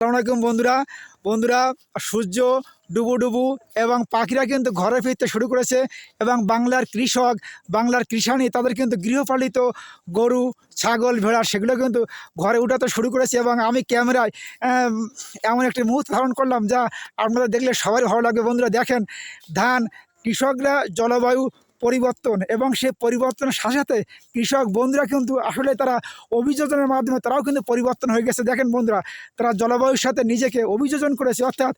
আলাইকুম বন্ধুরা। বন্ধুরা, সূর্য ডুবু ডুবু এবং পাখিরা কিন্তু ঘরে ফিরতে শুরু করেছে এবং বাংলার কৃষক, বাংলার কৃষাণী তাদের কিন্তু গৃহপালিত গরু, ছাগল, ভেড়া সেগুলো কিন্তু ঘরে উঠাতে শুরু করেছে এবং আমি ক্যামেরায় এমন একটি মুহূর্ত ধারণ করলাম যা আপনারা দেখলে সবাই ভালো লাগবে। বন্ধুরা, দেখেন, ধান, কৃষকরা জলবায়ু পরিবর্তন এবং সেই পরিবর্তনের সাথে সাথে কৃষক বন্ধুরা কিন্তু আসলে তারা অভিযোজনের মাধ্যমে তারাও কিন্তু পরিবর্তন হয়ে গেছে। দেখেন বন্ধুরা, তারা জলবায়ুর সাথে নিজেকে অভিযোজন করেছে। অর্থাৎ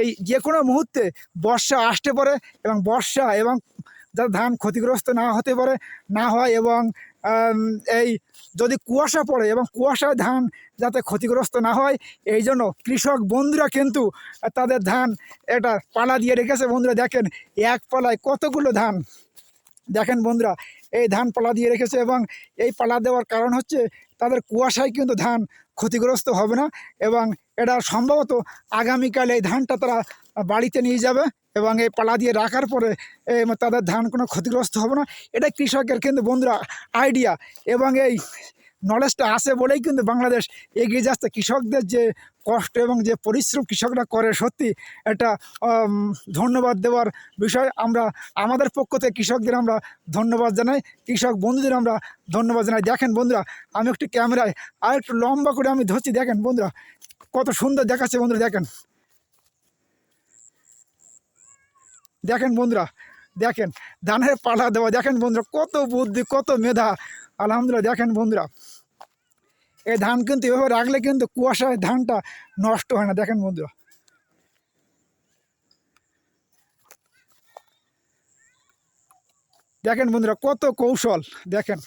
এই যে কোনো মুহূর্তে বর্ষা আসতে পারে এবং বর্ষা এবং যাতে ধান ক্ষতিগ্রস্ত না হতে পারে, না হয় এবং এই যদি কুয়াশা পড়ে এবং কুয়াশায় ধান যাতে ক্ষতিগ্রস্ত না হয়, এই জন্য কৃষক বন্ধুরা কিন্তু তাদের ধান এটা পালা দিয়ে রেখেছে। বন্ধুরা দেখেন, এক পালায় কতগুলো ধান দেখেন বন্ধুরা, এই ধান পালা দিয়ে রেখেছে এবং এই পালা দেওয়ার কারণ হচ্ছে তাদের কুয়াশায় কিন্তু ধান ক্ষতিগ্রস্ত হবে না এবং এটা সম্ভবত আগামীকাল এই ধানটা তারা বাড়িতে নিয়ে যাবে এবং এই পালা দিয়ে রাখার পরে তাদের ধান কোনো ক্ষতিগ্রস্ত হবে না। এটা কৃষকের কিন্তু বন্ধুরা আইডিয়া এবং এই নলেজটা আছে বলেই কিন্তু বাংলাদেশ এগিয়ে যাচ্ছে। কৃষকদের যে কষ্ট এবং যে পরিশ্রম কৃষকরা করে, সত্যি এটা ধন্যবাদ দেওয়ার বিষয়। আমরা, আমাদের পক্ষ থেকে কৃষকদের আমরা ধন্যবাদ জানাই, কৃষক বন্ধুদের আমরা ধন্যবাদ জানাই। দেখেন বন্ধুরা, আমি একটু ক্যামেরায় আর একটু লম্বা করে আমি ধরছি। দেখেন বন্ধুরা, কত সুন্দর দেখাচ্ছে বন্ধুরা, দেখেন। দেখেন বন্ধুরা, দেখেন, ধানের পালা দেওয়া, দেখেন বন্ধুরা, কত বুদ্ধি, কত মেধা। আলহামদুলিল্লাহ, দেখেন বন্ধুরা। এই ধান কিন্তু এভাবে রাখলে কিন্তু কুয়াশায় ধানটা নষ্ট হয় না, দেখেন বন্ধুরা। দেখেন বন্ধুরা, কত কৌশল, দেখেন।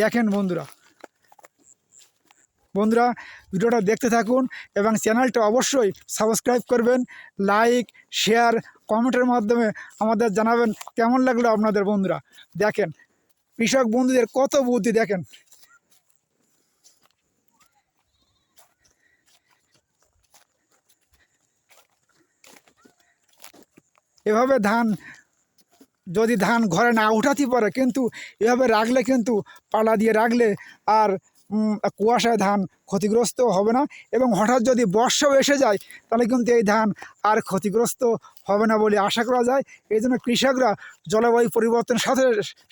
দেখেন বন্ধুরা বন্ধুরা ভিডিওটা দেখতে থাকুন এবং চ্যানেলটা অবশ্যই সাবস্ক্রাইব করবেন, লাইক, শেয়ার, কমেন্টের মাধ্যমে আমাদের জানাবেন কেমন লাগল আপনাদের বন্ধুরা। দেখেন, কৃষক বন্ধুদের কত বুদ্ধি, দেখেন। এভাবে ধান, যদি ধান ঘরে না উঠাতে পারে, কিন্তু এভাবে রাখলে কিন্তু পালা দিয়ে রাখলে আর কুয়াশায় ধান ক্ষতিগ্রস্ত হবে না এবং হঠাৎ যদি বর্ষাও এসে যায়, তাহলে কিন্তু এই ধান আর ক্ষতিগ্রস্ত হবে না বলে আশা করা যায়। এই জন্য কৃষকরা জলবায়ু পরিবর্তনের সাথে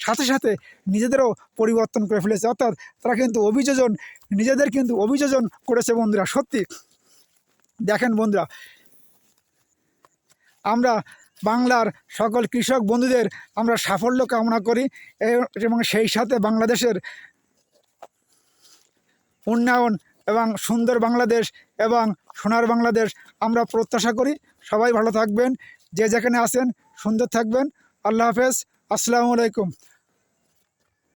সাথে সাথে নিজেদেরও পরিবর্তন করে ফেলেছে। অর্থাৎ তারা কিন্তু অভিযোজন, নিজেদের কিন্তু অভিযোজন করেছে বন্ধুরা, সত্যি। দেখেন বন্ধুরা, আমরা বাংলার সকল কৃষক বন্ধুদের আমরা সাফল্য কামনা করি এবং সেই সাথে বাংলাদেশের উন্নয়ন এবং সুন্দর বাংলাদেশ এবং সোনার বাংলাদেশ আমরা প্রত্যাশা করি। সবাই ভালো থাকবেন। যে যেখানে আসেন সুন্দর থাকবেন। আল্লাহ হাফেজ। আসসালামু আলাইকুম।